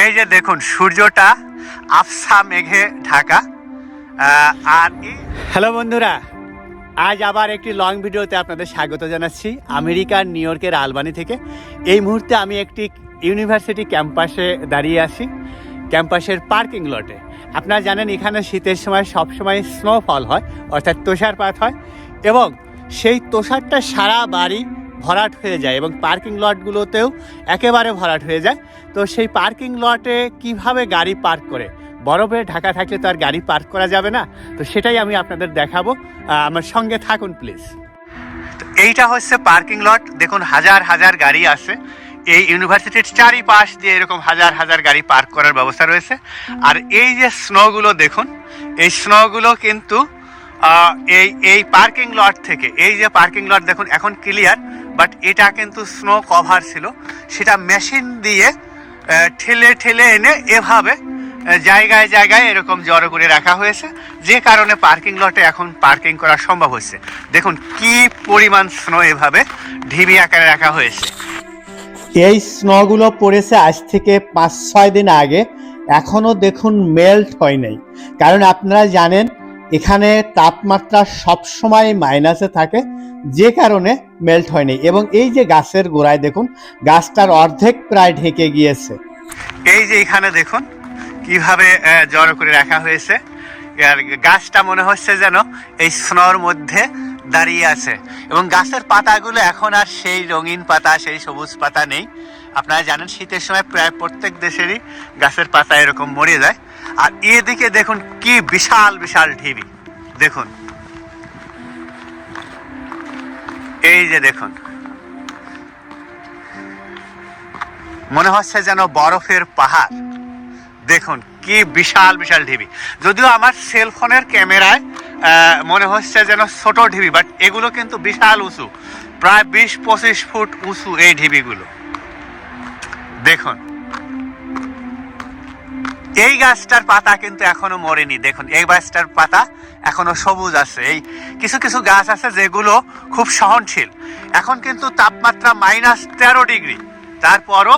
এই যে দেখুন, সূর্যটা আফসা মেঘে ঢাকা। আর হ্যালো বন্ধুরা, আজ আবার একটি লং ভিডিওতে আপনাদের স্বাগত জানাচ্ছি আমেরিকার নিউ ইয়র্কের আলবানি থেকে। এই মুহূর্তে আমি একটি ইউনিভার্সিটি ক্যাম্পাসে দাঁড়িয়ে আছি ক্যাম্পাসের পার্কিং লটে আপনারা জানেন, এখানে শীতের সময় সবসময় স্নোফল হয়, অর্থাৎ তুষারপাত হয়, এবং সেই তুষারটা সারা বাড়ি ভরাট হয়ে যায় এবং পার্কিং লটগুলোতেও একেবারে ভরাট হয়ে যায়। তো সেই পার্কিং লটে কীভাবে গাড়ি পার্ক করে? বরফে ঢাকা থাকলে তো আর গাড়ি পার্ক করা যাবে না। তো সেটাই আমি আপনাদের দেখাবো। আমার সঙ্গে থাকুন, প্লিজ। এইটা হচ্ছে পার্কিং লট। দেখুন, হাজার হাজার গাড়ি আছে। এই ইউনিভার্সিটির চারিপাশ দিয়ে এরকম হাজার হাজার গাড়ি পার্ক করার ব্যবস্থা রয়েছে। আর এই যে স্নোগুলো, দেখুন, এই স্নোগুলো কিন্তু এই এই পার্কিং লট থেকে, এই যে পার্কিং লট, দেখুন, এখন ক্লিয়ার। বাট এটা কিন্তু স্নো কভার ছিল। সেটা মেশিন দিয়ে ঠেলে ঠেলে এনে এভাবে জায়গায় জায়গায় এরকম জড়ো করে রাখা হয়েছে। যে কারণে পার্কিং লটে এখন পার্কিং করা সম্ভব হচ্ছে দেখুন কি পরিমাণ স্নো এভাবে ঢিবি আকারে রাখা হয়েছে। এই স্নোগুলো পড়েছে আজ থেকে পাঁচ ছয় দিন আগে। এখনও দেখুন মেল্ট হয় নাই। কারণ আপনারা জানেন এখানে তাপমাত্রা সবসময় মাইনাসে থাকে, যে কারণে মেল্ট হয়নি। এবং এই যে গাছের গোড়ায় দেখুন, গাছটার অর্ধেক প্রায় ঢেকে গিয়েছে। এই যে এখানে দেখুন, কীভাবে জড়ো করে রাখা হয়েছে। আর গাছটা মনে হচ্ছে যেন এই স্নোর মধ্যে দাঁড়িয়ে আছে। এবং গাছের পাতাগুলো এখন আর সেই রঙিন পাতা, সেই সবুজ পাতা নেই। আপনারা জানেন, শীতের সময় প্রায় প্রত্যেক দেশেরই গাছের পাতা এরকম মরে যায়। আর এদিকে দেখুন কি বিশাল বিশাল ঢিবি। দেখুন। এই যে দেখুন। মনে হচ্ছে যেন বরফের পাহাড়। দেখুন কি বিশাল বিশাল ঢিবি। যদিও আমার সেলফোনের ক্যামেরায় মনে হচ্ছে যেন ছোট ঢিবি বাট এগুলো কিন্তু বিশাল উঁচু। প্রায় বিশ, পঁচিশ ফুট উঁচু এই ঢিবিগুলো। দেখুন। এই গাছটার পাতা কিন্তু এখনও মরেনি। দেখুন, এই গাছটার পাতা এখনও সবুজ আছে। এই কিছু কিছু গাছ আছে যেগুলো খুব সহনশীল। এখন কিন্তু তাপমাত্রা মাইনাস তেরো ডিগ্রি। তারপরও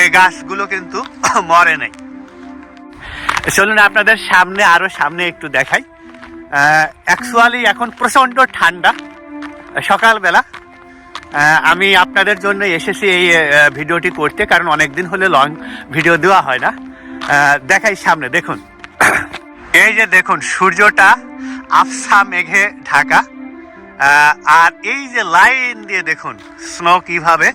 এই গাছগুলো কিন্তু মরে নাই। চলুন আপনাদের সামনে, আরও সামনে একটু দেখাই। অ্যাকচুয়ালি এখন প্রচণ্ড ঠান্ডা। সকালবেলা। আমি আপনাদের জন্য এসেছি এই ভিডিওটি করতে, কারণ অনেক দিন হলে লং ভিডিও দেওয়া হয় না। দেখাই সামনে, দেখুন। এই যে দেখুন, সূর্যটা আফসা মেঘে ঢাকা। আর এই যে লাইন দিয়ে দেখুন স্নো কীভাবে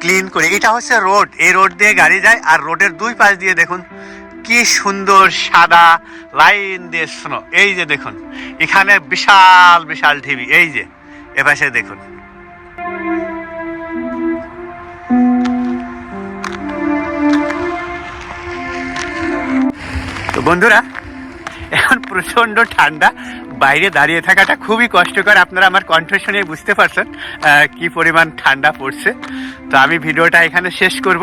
ক্লিন করে। এটা হচ্ছে রোড এই রোড দিয়ে গাড়ি যায় আর রোডের দুই পাশ দিয়ে দেখুন, কি সুন্দর সাদা লাইন দিয়ে স্নো এই যে দেখুন, এখানে বিশাল বিশাল ঢিবি। এই যে, এপাশে দেখুন। তো বন্ধুরা, এখন প্রচণ্ড ঠান্ডা, বাইরে দাঁড়িয়ে থাকাটা খুবই কষ্টকর, আপনারা আমার কণ্ঠ শুনে বুঝতে পারছেন কি পরিমাণ ঠান্ডা পড়ছে। তো আমি ভিডিওটা এখানে শেষ করব।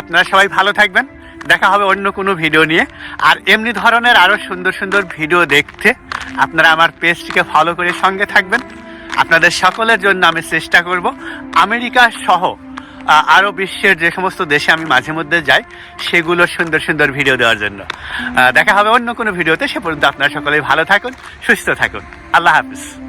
আপনারা সবাই ভালো থাকবেন, দেখা হবে অন্য কোনো ভিডিও নিয়ে। আর এমনি ধরনের আরও সুন্দর সুন্দর ভিডিও দেখতে আপনারা আমার পেজটিকে ফলো করে সঙ্গে থাকবেন। আপনাদের সকলের জন্য আমি চেষ্টা করব। আমেরিকা সহ আহ, আরও বিশ্বের যে সমস্ত দেশে আমি মাঝে মধ্যে যাই সেগুলো সুন্দর সুন্দর ভিডিও দেওয়ার জন্য। দেখা হবে অন্য কোনো ভিডিওতে সে পর্যন্ত আপনারা সকলেই ভালো থাকুন সুস্থ থাকুন। আল্লাহ হাফিজ।